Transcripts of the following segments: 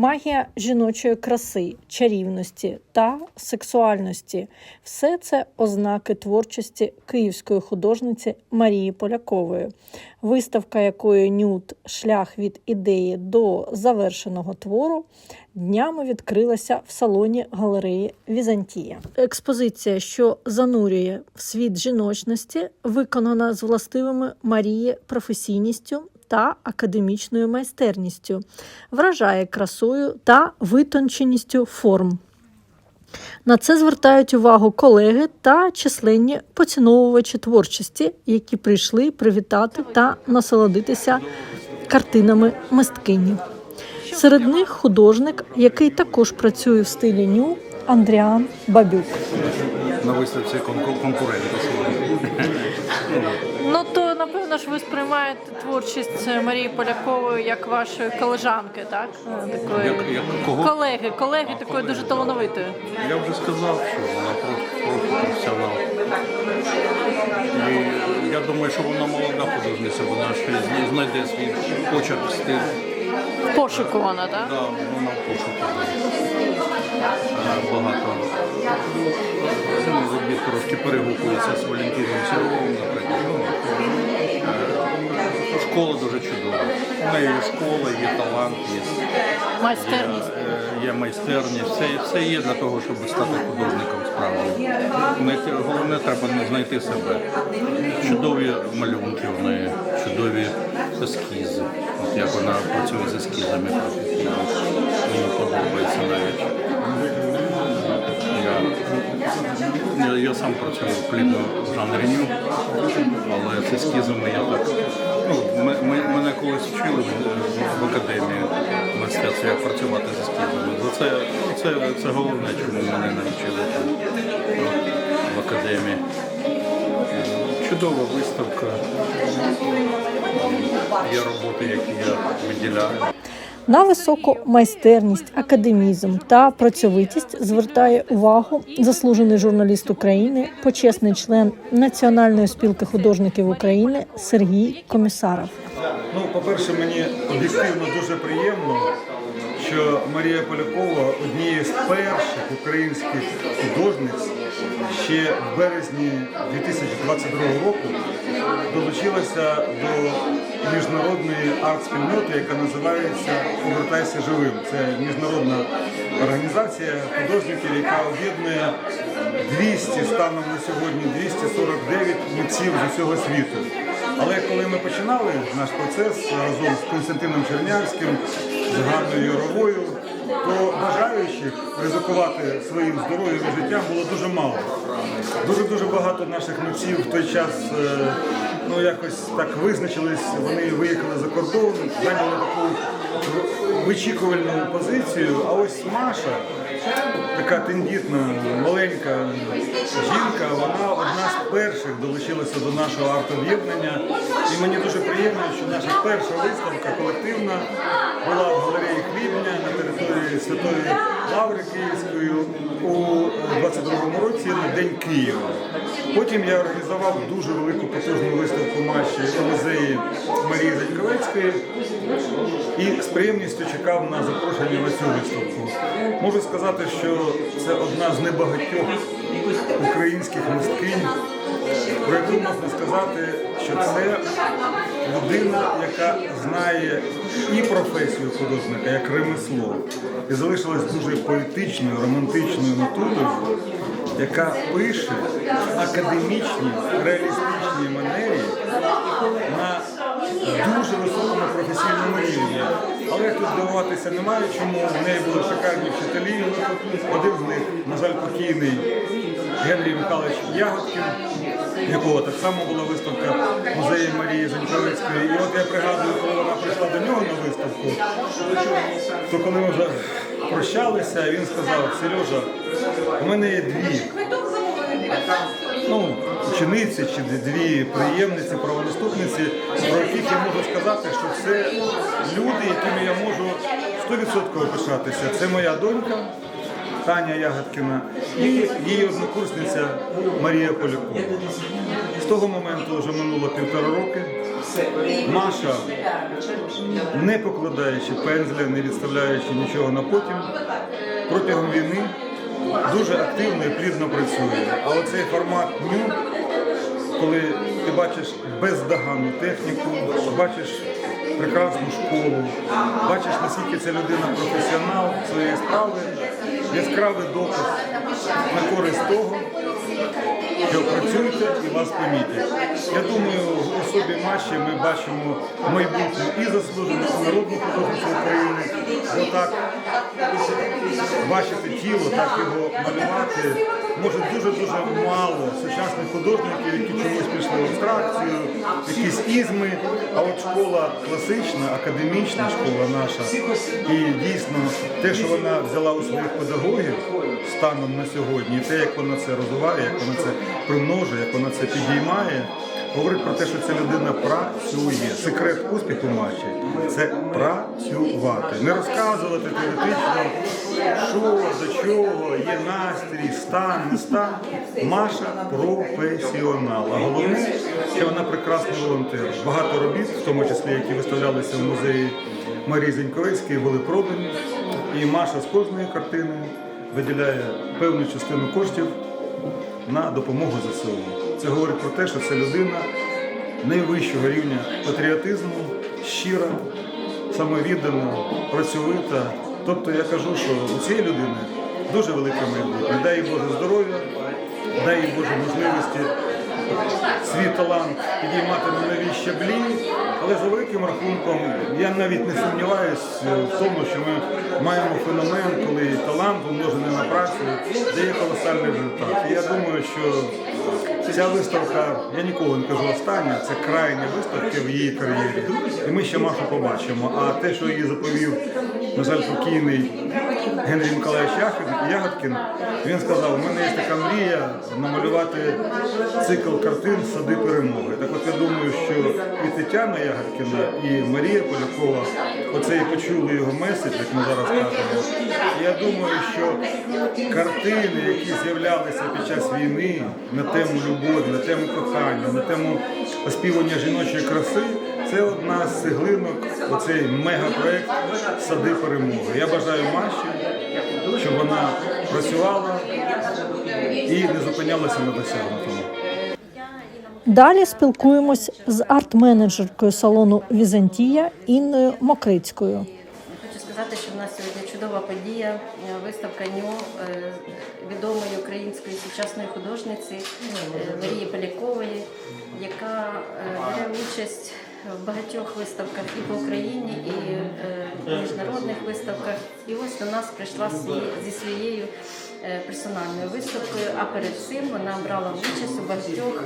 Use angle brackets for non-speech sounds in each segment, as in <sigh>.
Магія жіночої краси, чарівності та сексуальності все це ознаки творчості київської художниці Марії Полякової, виставка якої нюд шлях від ідеї до завершеного твору днями відкрилася в салоні галереї Візантія. Експозиція, що занурює в світ жіночності, виконана з властивими Марії професійністю та академічною майстерністю, вражає красою та витонченістю форм. На це звертають увагу колеги та численні поціновувачі творчості, які прийшли привітати та насолодитися картинами мисткині. Серед них художник, який також працює в стилі ню, Андріан Бабюк. на виставці конку- конкуренти. Ну то напевно ж ви сприймаєте творчість Марії Полякової як вашої колежанки, так? Такої Як, як кого? колеги, колеги такої дуже талановитої. Я вже сказав, що вона про- про- професіонал. І я думаю, що вона молода художниця, вона ще зна- знайде свій почерк, стиль. В пошуку вона, так? Да, вона в пошуку. Багато. Робіт трошки перегукується з Валентином Сіровим, наприклад. Ну, е, Школа дуже чудова. У неї є школа, є талант, є Майстерність. Е, є майстерні, все, все є для того, щоб стати художником них головне треба не знайти себе. Чудові малюнки в неї, чудові ескізи. От як вона працює з ескізами. Мені подобається навіть. Я, я, я сам працюю плідно в жанрі ню, але з ескізами я так. Ну, ми, ми, мене колись вчили в, в академії мистецтва, як працювати з ескізами. За Це, це, це головне, чому мене навчили там, в академії. Чудова виставка. Є роботи, які я виділяю. На високу майстерність, академізм та працьовитість звертає увагу заслужений журналіст України, почесний член Національної спілки художників України Сергій Комісаров. Ну, по-перше, мені об'єктивно дуже приємно, що Марія Полякова однією з перших українських художниць ще в березні 2022 року долучилася до міжнародної арт-спільноти, яка називається Повертайся живим. Це міжнародна організація художників, яка об'єднує 200 станом на сьогодні 249 митців з усього світу. Але коли ми починали наш процес разом з Константином Чернявським, з Ганною Яровою, то бажаючих ризикувати своїм здоров'ям і життям було дуже мало. Дуже дуже багато наших митців в той час е, ну якось так визначились. Вони виїхали за кордон, зайняли таку вичікувальну позицію. А ось Маша, така тендітна, маленька жінка, вона одна з перших долучилася до нашого арт-об'єднання. І мені дуже приємно, що наша перша виставка колективна була в галереї Хлібня території Святої Лаври Київської у 22-му році на День Києва. Потім я організував дуже велику потужну виставку Маші у музеї Марії Заньковецької і з приємністю чекав на запрошення на цю виставку. Можу сказати, що це одна з небагатьох українських мисткинь, про яку можна сказати, що це людина, яка знає і професію художника, як ремесло, і залишилась дуже поетичною, романтичною натурою, яка пише академічні, реалістичні манері на дуже високому професійному рівні. Але тут дивуватися немає, чому в неї були шикарні вчителі. Один з них, на жаль, покійний Генрій Михайлович Ягодкін, якого так само була виставка в музеї Марії Заньковецької. І от я пригадую, коли вона прийшла до нього на виставку, то коли ми вже прощалися, він сказав, Сережа, у мене є дві ну, учениці чи дві приємниці, правонаступниці, про яких я можу сказати, що це люди, якими я можу 100% пишатися. Це моя донька Таня Ягодкіна і її однокурсниця Марія Полякова. З того моменту вже минуло півтора роки. Маша, не покладаючи пензля, не відставляючи нічого на потім, протягом війни дуже активно і плідно працює. А оцей формат дню, коли ти бачиш бездоганну техніку, бачиш прекрасну школу, бачиш, наскільки ця людина професіонал своєї справи, яскравий доказ на користь того, що працюєте і вас помітять. Я думаю, в особі Маші ми бачимо майбутнє і заслужену народну художницю України, бо так бачити тіло, так його малювати. Може дуже-дуже мало сучасних художників, які чомусь пішли в абстракцію, якісь ізми. А от школа класична, академічна школа наша, і дійсно те, що вона взяла у своїх педагогів станом на сьогодні, і те, як вона це розвиває, як вона це примножує, як вона це підіймає. Говорить про те, що ця людина працює. Секрет успіху Маші це працювати. Не розказувати теоретично, що, до чого, є настрій, стан, не стан. Маша професіонал. А головне, що вона прекрасний волонтер. Багато робіт, в тому числі, які виставлялися в музеї Марії Зеньковецької, були продані. І Маша з кожної картини виділяє певну частину коштів на допомогу ЗСУ. Це говорить про те, що це людина найвищого рівня патріотизму, щира, самовіддана, працьовита. Тобто я кажу, що у цієї людини дуже велике майбутнє. Дай їй Боже здоров'я, дай їй Боже можливості свій талант підіймати на нові щаблі. Але за великим рахунком я навіть не сумніваюся в тому, що ми маємо феномен, коли талант умножений на працю дає колосальний результат. І я думаю, що ця виставка, я ніколи не кажу остання, це крайня виставка в її кар'єрі. І ми ще Машу побачимо. А те, що її заповів, на жаль, покійний Генрій Миколаївич Ягодкін, він сказав, у мене є така мрія намалювати цикл картин Сади перемоги. Так от я думаю, що і Тетяна Ягодкіна, і Марія Полякова оце і почули його меседж, як ми зараз кажемо. Я думаю, що картини, які з'являлися під час війни на тему любові, на тему кохання, на тему оспівання жіночої краси, це одна з цеглинок, оцей мегапроект Сади перемоги. Я бажаю Маші, щоб вона працювала і не зупинялася на досягнутому. Далі спілкуємось з арт-менеджеркою салону Візантія Інною Мокрицькою. Сказати, що в нас сьогодні чудова подія, е, виставка НЮ е, відомої української сучасної художниці е, Марії Полякової, яка бере участь в багатьох виставках і по Україні, і в міжнародних виставках. І ось до нас прийшла зі- своєю персональною виставкою, а перед цим вона брала участь у багатьох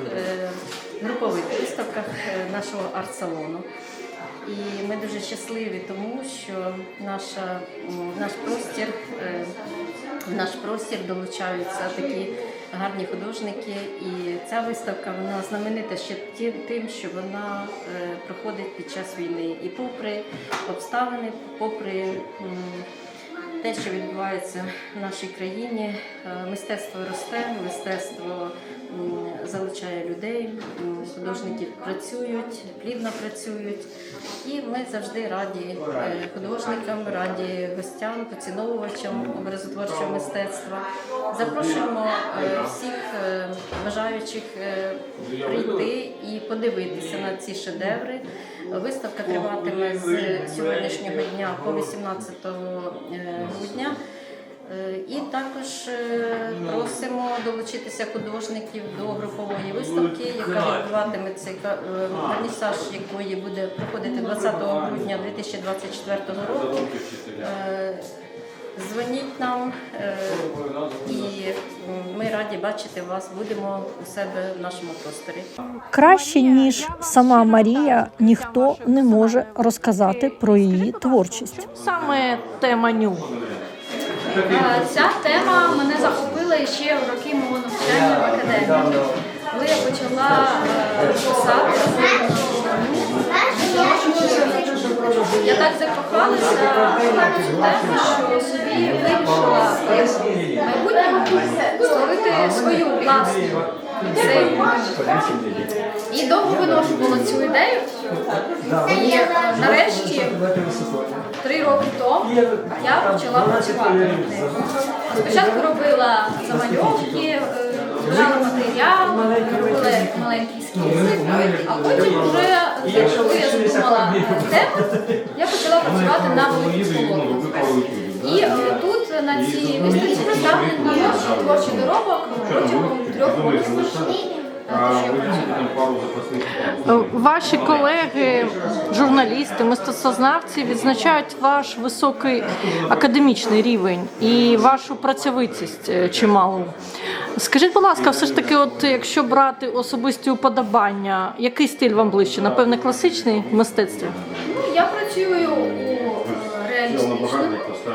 групових виставках нашого арт-салону. І ми дуже щасливі, тому що наша, наш простір, е, в наш простір долучаються такі гарні художники. І ця виставка вона знаменита ще тим, що вона е, проходить під час війни. І попри обставини, попри те, що відбувається в нашій країні, е, мистецтво росте, мистецтво залучає людей, художники працюють, плідно працюють. І ми завжди раді е, художникам, раді гостям, поціновувачам образотворчого мистецтва. Запрошуємо е, всіх бажаючих прийти і подивитися на ці шедеври. Виставка триватиме з сьогоднішнього дня по 18 е, грудня. Е, І також е, просимо долучитися художників до групової виставки, яка відбуватиметься, вернісаж якої буде проходити 20 грудня 2024 року. Дзвоніть нам е, і ми раді бачити вас. Будемо у себе в нашому просторі. Краще ніж сама Марія, ніхто не може розказати про її творчість. Саме тема ню. Е, Ця тема мене захопила ще в роки мого навчання в академії. Коли я почала е, писати, я так закохалася що собі вирішила в майбутньому створити свою власну цей і довго виношувала цю ідею. І е, нарешті, три роки тому, я почала працювати. Спочатку робила замальовки, збирала матеріал, робили маленькі ескізи, а потім вже, коли я задумала тему, я почала працювати на полотнах. І е, тут на цій виставці представлені творчий доробок протягом трьох років. Працюю. Ваші колеги, журналісти, мистецтвознавці відзначають ваш високий академічний рівень і вашу працьовитість е, чималу. Скажіть, будь ласка, все ж таки, от якщо брати особисті уподобання, який стиль вам ближче? Напевне, класичний в мистецтві? Ну, я працюю у е, реалістичному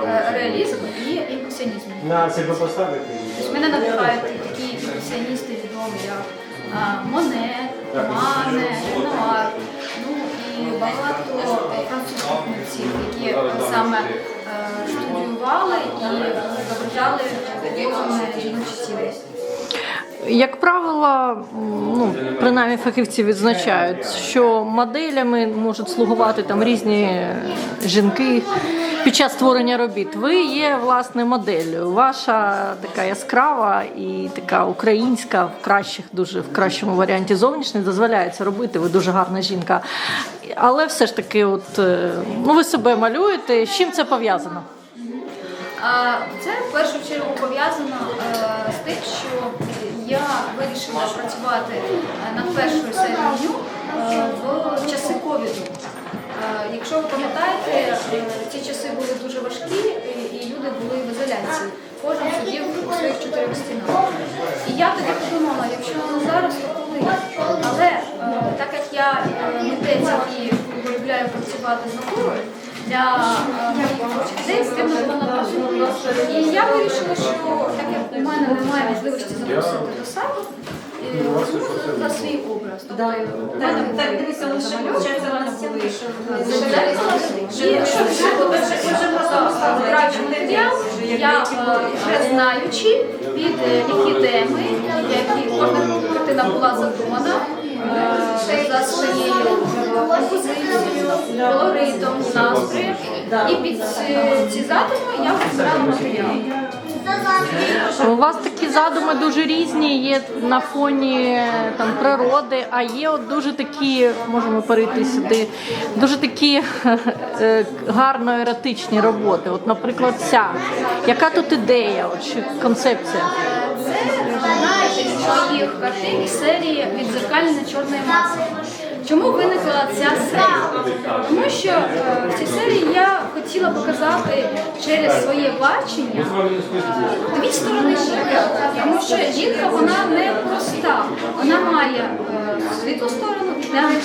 е, реалізм і імпресіонізмі. На себе поставити. Тобто мене надихають такі імпресіоністи відомі, як а, Моне, Мане, Ренуар, ну і багато е, французьких митців, які саме е, студіювали і зображали образами жіночі тіли. Як правило, ну принаймні фахівці відзначають, що моделями можуть слугувати там різні жінки під час створення робіт. Ви є власне моделлю. Ваша така яскрава і така українська в кращих, дуже в кращому варіанті зовнішньої дозволяється робити. Ви дуже гарна жінка. Але все ж таки, от е, ну ви себе малюєте. З чим це пов'язано? Це в першу чергу пов'язано е, з тим, що я вирішила працювати е, над першою серією в часи ковіду. Е, Якщо ви пам'ятаєте, е, ці часи були дуже важкі і- люди були в ізоляції. Кожен сидів у своїх чотирьох стінах. І я тоді подумала, якщо не зараз, то коли? Але е, так як я митець, який полюбляю працювати з натурою, для творчих ідей було напрацювати. І я вирішила, що так як у мене немає можливості запросити до себе, е, за свій образ. Тобто, Так, дивися, лише що матеріал, я е, вже знаючи, під е, які теми, які кожна картина була задумана е, за своєю композицією, колоритом, настроєм. І під ці- ці задуми я вибирала матеріал. У вас такі задуми дуже різні, є на фоні там природи, а є от дуже такі, можемо перейти сюди, дуже такі <laughs> е, гарно еротичні роботи. От, наприклад, ця. Яка тут ідея, от, чи концепція? Це із моїх картин серії відзеркальне чорної маси. Чому виникла ця серія? Тому що е, в цій серії я хотіла показати через своє бачення е, дві сторони життя. Тому що жінка вона не проста, вона має е, світлу сторону і темну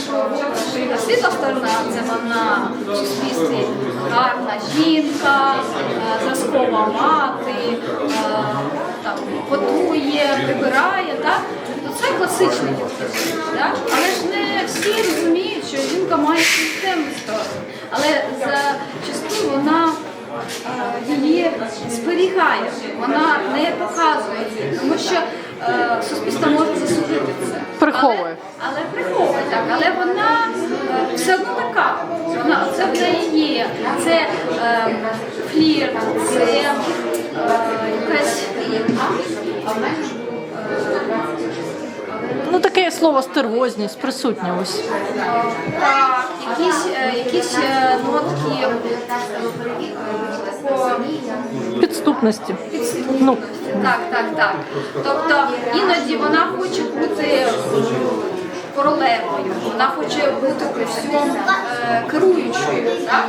Світла сторона це вона в суспільстві гарна жінка, е, зразкова мати, е, там, готує, прибирає, так? Це класичний. Так? Але ж не всі розуміють, що жінка має темну сторону. Але зачасту вона е, її зберігає, вона не показує її, тому що е, суспільство може засудити це. Приховує. Але, але приховує так, але вона е, все одно така. Вона це в неї є. Це е, флірт, це е, якась. Ну таке слово стервозність присутня ось. Так, якісь, е, якісь е, нотки е, такого Підступності. Ну, Так, так, так. Тобто іноді вона хоче бути королевою, вона хоче бути при всьому е, керуючою, так?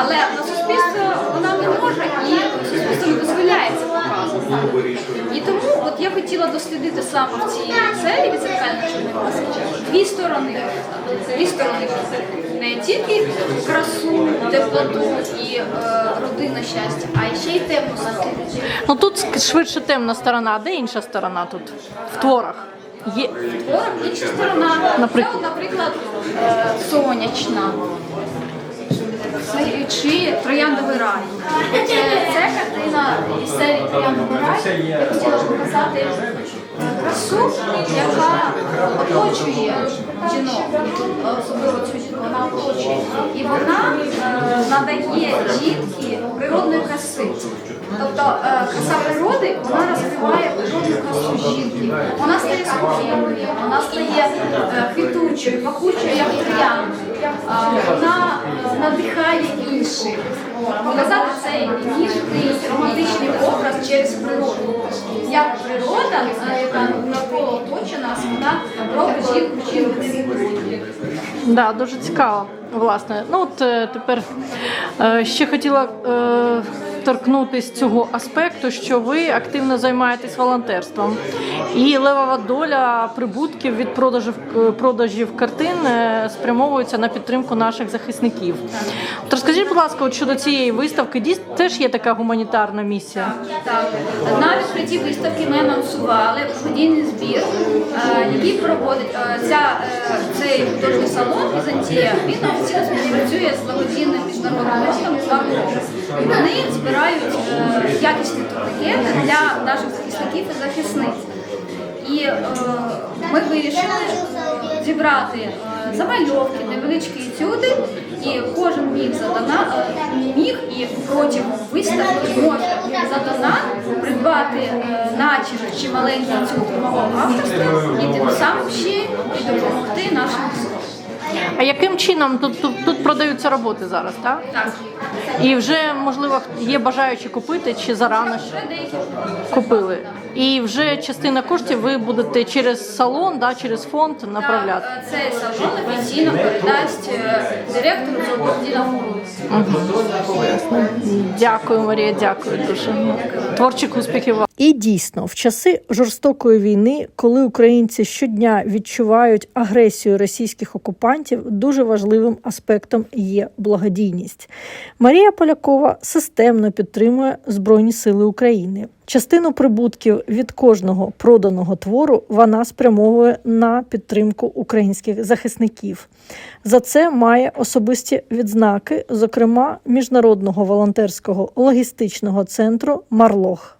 але на суспільство вона не може і суспільство не дозволяє показувати. І тому от я хотіла дослідити саме в цій серії відзеркальних чорних дві сторони. Дві сторони не тільки красу, теплоту і е, родинне щастя, а ще й темну сторону. ну тут швидше темна сторона, а де інша сторона тут? В творах. Є. Творог інша сторона, Наприклад? Наприклад, е, сонячна. Чи трояндовий рай. Це, картина із серії Трояндовий рай. Я хотіла показати красу, яка оточує жінок, особливо цю жінку, вона оточує. І вона е, надає жінці природної краси. Тобто е, краса природи вона розкриває природну красу жінки. Вона стає спокійною, вона стає квітучою, пахучою, як троянда. Е, Вона е, надихає інших. Показати цей ніжний романтичний образ через природу. Як природа, е, яка навколо оточена нас, вона робить жінку жінкою. Да, дуже цікаво. Власне, ну от е, тепер ще хотіла торкнутися цього аспекту, що ви активно займаєтесь волонтерством. І левова доля прибутків від продажів е, продажів картин е, спрямовується на підтримку наших захисників. От розкажіть, будь ласка, от щодо цієї виставки, дійс- теж є така гуманітарна місія. Так, на відкритті виставки ми анонсували благодійний збір, е, який проводить ця, цей художній салон Візантія. Він офіційно співпрацює з благодійним міжнародним фондом Вони збирають е, якісні турнікети для наших захисників і захисниць. І е, ми вирішили зібрати е, замальовки, невеличкі етюди, і кожен міг за е, міг і протягом виставки може за донат придбати начерк чи маленький етюд мого авторства і тим самим ще і допомогти нашим. А яким чином тут, тут, тут продаються роботи зараз, так? Так, І вже можливо є бажаючі купити чи зарано ще? купили. І вже частина коштів ви будете через салон, да, через фонд направляти. Так, е, цей салон офіційно передасть е, директору цього. Дякую, Марія, дякую дуже. Творчих успіхів вам. І дійсно, в часи жорстокої війни, коли українці щодня відчувають агресію російських окупантів, дуже важливим аспектом є благодійність. Марія Полякова системно підтримує Збройні Сили України. Частину прибутків від кожного проданого твору вона спрямовує на підтримку українських захисників. За це має особисті відзнаки, зокрема міжнародного волонтерського логістичного центру Марлох.